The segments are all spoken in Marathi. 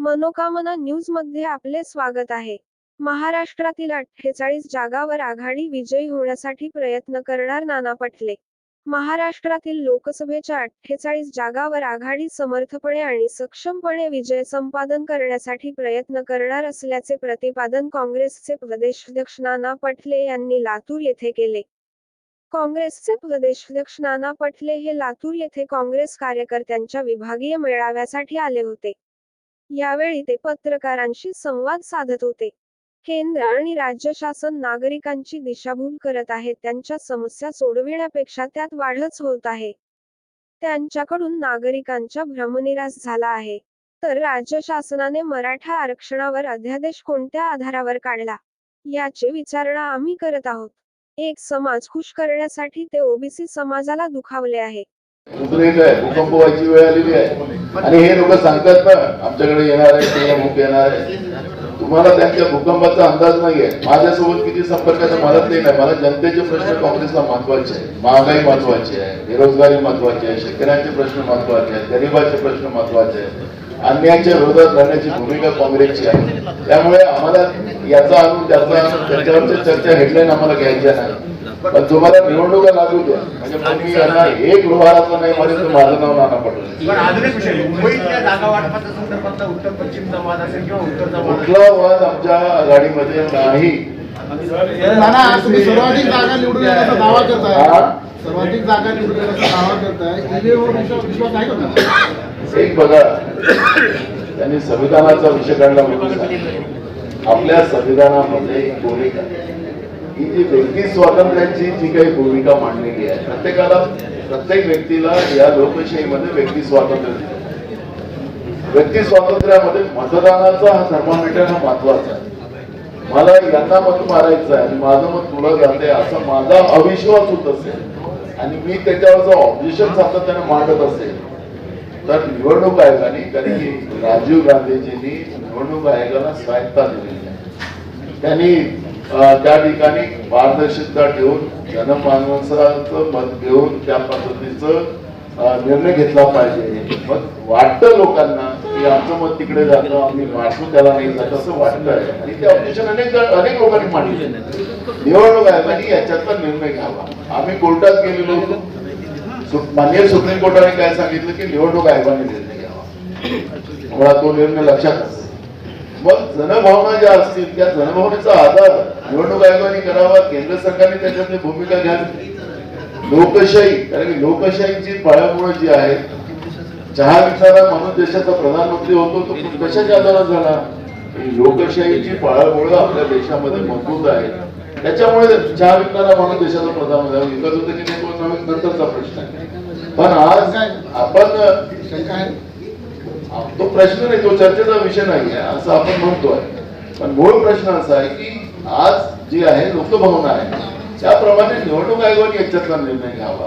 मनोकामना न्यूजमध्ये आपले स्वागत आहे. महाराष्ट्रातील अठ्ठेचाळीस जागावर आघाडी विजयी होण्यासाठी प्रयत्न करणार नाना पटले. महाराष्ट्रातील लोकसभेच्या अठ्ठेचाळीस जागावर आघाडी समर्थपणे आणि सक्षमपणे विजय संपादन करण्यासाठी प्रयत्न करणार असल्याचे प्रतिपादन काँग्रेसचे प्रदेशाध्यक्ष नाना पटले यांनी लातूर येथे केले. काँग्रेसचे प्रदेशाध्यक्ष नाना पटले हे लातूर येथे काँग्रेस कार्यकर्त्यांच्या विभागीय मेळाव्यासाठी आले होते. यावेळी ते पत्रकारांशी संवाद साधत होते. केंद्र आणि राज्य शासन नागरिकांची दिशाभूल करत आहे. त्यांच्या समस्या सोडविण्यापेक्षा त्यात वाढच होत आहे. त्यांच्याकडून नागरिकांचा भ्रमनिरास झाला आहे. तर राज्य शासनाने मराठा आरक्षणावर अध्यादेश कोणत्या आधारावर काढला? याची विचारणा आम्ही करत आहोत. एक समाज खुश करण्यासाठी ते ओबीसी समाजाला दुखावले आहे. उद्रेक आहे भूकंप व्हायची वेळ आलेली आहे. आणि हे लोक सांगतात ना आमच्याकडे येणार आहे ते भूक येणार आहे. तुम्हाला त्यांच्या भूकंपाचा अंदाज नाहीये. माझ्यासोबत किती संपर्काचा मला ते नाही. मला जनतेचे प्रश्न काँग्रेसला महत्त्वाचे आहे महागाई महत्वाची आहे. बेरोजगारी महत्वाची आहे. शेतकऱ्यांचे प्रश्न महत्त्वाचे आहेत. गरिबाचे प्रश्न महत्त्वाचे आहेत. अन्यायाच्या विरोधात लढण्याची भूमिका काँग्रेसची आहे. त्यामुळे आम्हाला याचा अनुभव त्याचा त्याच्यावरच्या चर्चा हेडलाईन आम्हाला घ्यायची नाही. पण तुम्हाला निवडणुका लागू द्या म्हणजे यांना एक लोहाराचा नाही म्हणेल तर माझं नाव नाना पटेल पण अजून एक विषय मुंबईतल्या जागा वाटपाच्या संदर्भातला उत्तर पश्चिमचा वाद असेल किंवा उत्तरचा वाद. कुठला वाद आमच्या आघाडीमध्ये नाही नाना आज तुम्ही सर्वाधिक जागा निवडून येण्याचा दावा करताय? सर्वाधिक जागा निवडून येण्याचा दावा करताय ईव्हीएमवर विश्वास आहे का? एक बघा त्यांनी संविधानाचा विषय काढला म्हणून. आपल्या संविधानामध्ये भूमिका ही जी व्यक्ती स्वातंत्र्याची जी काही भूमिका मांडलेली आहे प्रत्येकाला प्रत्येक व्यक्तीला या लोकशाहीमध्ये व्यक्ती स्वातंत्र्य व्यक्ती स्वातंत्र्यामध्ये मतदानाचा हा थर्मामीटर हा महत्त्वाचा आहे. मला यांना मत मारायचं आहे आणि माझं मत तुला जाते असा माझा अविश्वास होत असेल आणि मी त्याच्यावरचं ऑब्जेक्शन सातत्याने मांडत असेल तर निवडणूक आयोगाने कारण की राजीव गांधीजींनी निवडणूक आयोगाला स्वायत्ता दिलेली आहे त्यांनी त्या ठिकाणी पारदर्शकता ठेवून जनमानसाचं मत घेऊन त्या पद्धतीचं निर्णय घेतला पाहिजे. मग वाटतं लोकांना की आमचं मत तिकडे जातं आम्ही वाटतो त्याला नाही जात असं वाटतं आहे आणि ते ऑब्जेक्शन अनेक अनेक लोकांनी मांडले. निवडणूक आयोगाने याच्यातला निर्णय घ्यावा. आम्ही कोर्टात गेलेलो होतो. माननीय सुप्रीम कोर्टाने काय सांगितलं की निवडणूक आयोगाने निर्णय घ्यावा. मला तो निर्णय लक्षात असेल मग जनभावना ज्या असतील त्या जनभावनेचा आधार निवडणूक आयोगाने करावा केंद्र सरकारने त्याच्यातली भूमिका घ्यावी. लोकशाही कारण की लोकशाहीची पायामुळे जी आहे चहा विकणारा माणूस देशाचा प्रधानमंत्री होतो तो कशाच्या आधारात झाला? लोकशाहीची पाळमुळं आपल्या देशामध्ये मजबूत आहे. त्याच्यामुळे चहा विकणारा माणूस देशाचा प्रधानमंत्री. विकत होते की नाही नंतरचा प्रश्न आहे. पण आज आपण तो प्रश्न नाही तो चर्चेचा विषय नाही आहे असं आपण म्हणतोय. पण मूळ प्रश्न असा आहे की आज जी आहे लोकभावना आहे त्याप्रमाणे निवडणूक आयोगाने याच्यातला निर्णय घ्यावा.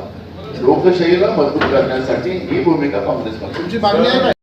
लोकशाहीला मजबूत करण्यासाठी ही भूमिका काँग्रेस पक्षाची तुमची मागणी आहे